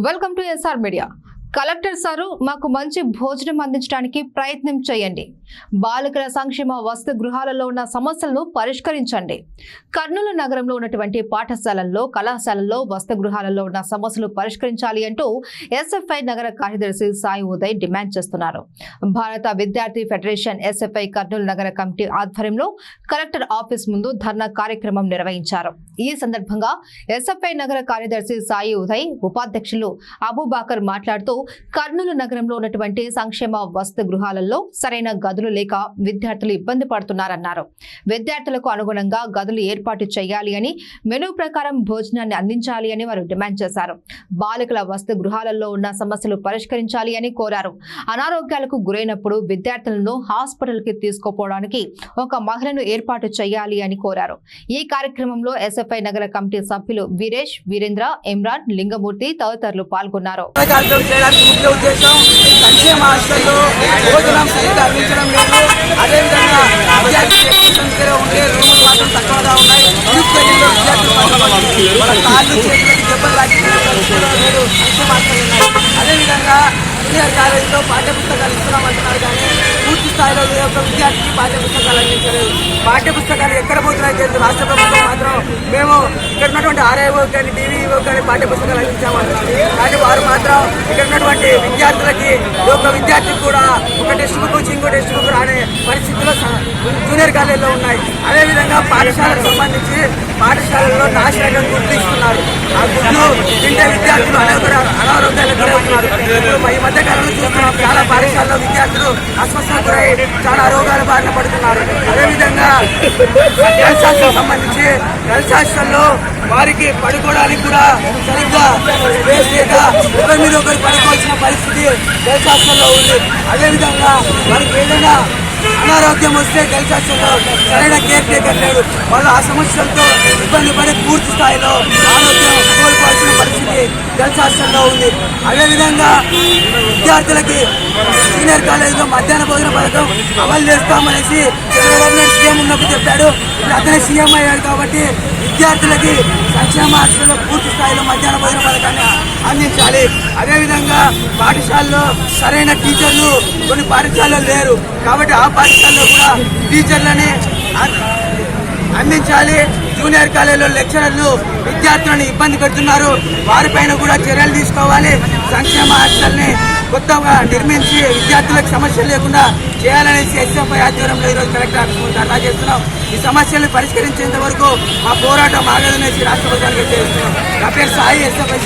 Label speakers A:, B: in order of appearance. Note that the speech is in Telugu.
A: Welcome to SR media collector sir మాకు మంచి భోజనం అందించడానికి ప్రయత్నం చేయండి. బాలికల సంక్షేమ వసతి గృహాలలో ఉన్న సమస్యలను పరిష్కరించండి. కర్నూలు నగరంలో ఉన్నటువంటి పాఠశాలల్లో కళాశాలల్లో వసతి గృహాలలో ఉన్న సమస్యలు పరిష్కరించాలి అంటూ ఎస్ఎఫ్ఐ నగర కార్యదర్శి సాయి ఉదయ్ డిమాండ్ చేస్తున్నారు. భారత విద్యార్థి ఫెడరేషన్ ఎస్ఎఫ్ఐ కర్నూలు నగర కమిటీ ఆధ్వర్యంలో కలెక్టర్ ఆఫీస్ ముందు ధర్నా కార్యక్రమం నిర్వహించారు. ఈ సందర్భంగా ఎస్ఎఫ్ఐ నగర కార్యదర్శి సాయి ఉదయ్ ఉపాధ్యక్షులు అబూబాకర్ మాట్లాడుతూ కర్నూలు నగరంలో ఉన్నటువంటి సంక్షేమ వసతి గృహాలలో సరైన గదులు లేక విద్యార్థులు ఇబ్బంది పడుతున్నారన్నారు. విద్యార్థులకు అనుగుణంగా గదులు ఏర్పాటు చేయాలి అని మెనూ ప్రకారం భోజనాన్ని అందించాలి అని వారు డిమాండ్ చేశారు. బాలికల వసతి గృహాలలో ఉన్న సమస్యలు పరిష్కరించాలి అని కోరారు. అనారోగ్యాలకు గురైనప్పుడు విద్యార్థులను హాస్పిటల్కి తీసుకుపోవడానికి ఒక మహిళను ఏర్పాటు చేయాలి అని కోరారు. ఈ కార్యక్రమంలో ఎస్ఎఫ్ఐ నగర కమిటీ సభ్యులు వీరేష్ వీరేంద్ర ఇమ్రాన్ లింగమూర్తి తదితరులు పాల్గొన్నారు.
B: హాస్టల్లో భోజనం సరిగ్గా అందించడం లేదు. అదేవిధంగా విద్యార్థులు ఎక్కువ సంఖ్యలో ఉంటే రూములు మాత్రం తక్కువగా ఉన్నాయి. తీసుకెళ్ళిలో విద్యార్థులు కొంతమంది వాళ్ళ కాళ్ళు చేతులకు దెబ్బలు లాంటి అదేవిధంగా జూనియర్ కాలేజీలో పాఠ్యపుస్తకాలు ఇస్తున్నామంటున్నారు కానీ స్థాయిలో ఏ విద్యార్థికి పాఠ్య పుస్తకాలు అందించలేదు. పాఠ్యపుస్తకాలు ఎక్కడ పోతున్నాయి తెలియదు. రాష్ట్ర ప్రభుత్వం మాత్రం మేము ఇక్కడ ఉన్నటువంటి ఆర్ఐఓ కానీ డివిఓ కానీ పాఠ్య పుస్తకాలు అందించామంటున్నారు కానీ వారు మాత్రం ఇక్కడ ఉన్నటువంటి విద్యార్థులకి ఒక విద్యార్థికి కూడా ఒక టెక్స్ట్ బుక్ ఇంకో టెక్స్ట్ బుక్ రానే పరిస్థితుల్లో జూనియర్ కాలేజీలో ఉన్నాయి. అదేవిధంగా పాఠశాలకు సంబంధించి పాఠశాలల్లో నాశనం గుర్తిస్తున్నారు. ఆ గుడ్లు తింటే విద్యార్థులు అనారోగ్య అనారోగ్యాలకు గురవుతున్నారు. ఈ మధ్య కాలంలో చూస్తున్నాం చాలా గురై చాలా రోగాల బారిన పడుతున్నారు. అదేవిధంగా జలశాస్త్రం సంబంధించి జలశాస్త్రంలో వారికి పడుకోవడానికి కూడా సరిగ్గా స్పేస్ లేక ఒకరి మీద ఒకరు పడుకోవాల్సిన పరిస్థితి జలశాస్త్రంలో ఉంది. అదేవిధంగా వారికి ఏదైనా అనారోగ్యం వస్తే హెల్త్ సరైన కేర్ టేకర్ లేడు వాళ్ళు ఆ సమస్యలతో ఇబ్బంది పడి పూర్తి స్థాయిలో ఆరోగ్యం కోల్పోవాల్సిన పరిస్థితి జలశాస్త్రంలో ఉంది. అదేవిధంగా విద్యార్థులకి సీనియర్ కాలేజీలో మధ్యాహ్న భోజన పథకం అమలు చేస్తామనేసి చంద్రబాబు నాయుడు సీఎం ఉన్నప్పుడు చెప్పాడు. ఇప్పుడు అతనే సీఎం అయ్యాడు కాబట్టి విద్యార్థులకి సంక్షేమ హాస్టల్లో పూర్తి స్థాయిలో మధ్యాహ్న భోజన పథకాన్ని అందించాలి. అదేవిధంగా పాఠశాలలో సరైన టీచర్లు కొన్ని పాఠశాలలో లేరు. కాబట్టి ఆ పాఠశాలలో కూడా టీచర్లని అందించాలి. జూనియర్ కాలేజీలో లెక్చరర్లు విద్యార్థులను ఇబ్బంది పెడుతున్నారు. వారిపైన కూడా చర్యలు తీసుకోవాలి. సంక్షేమ హాస్టల్ని కొత్తగా నిర్మించి విద్యార్థులకు సమస్యలు లేకుండా చేయాలనేసి ఎస్ఎఫ్ఐ ఆధ్వర్యంలో ఈరోజు కలెక్టర్ ఆఫీస్ ముందు ధర్నా చేస్తున్నాం. ఈ సమస్యలు పరిష్కరించేంత వరకు మా పోరాటం ఆగదనేసి రాష్ట్ర ప్రభుత్వానికి చేస్తున్నాం నా పేరు సాయి ఎస్ఎఫ్ఐ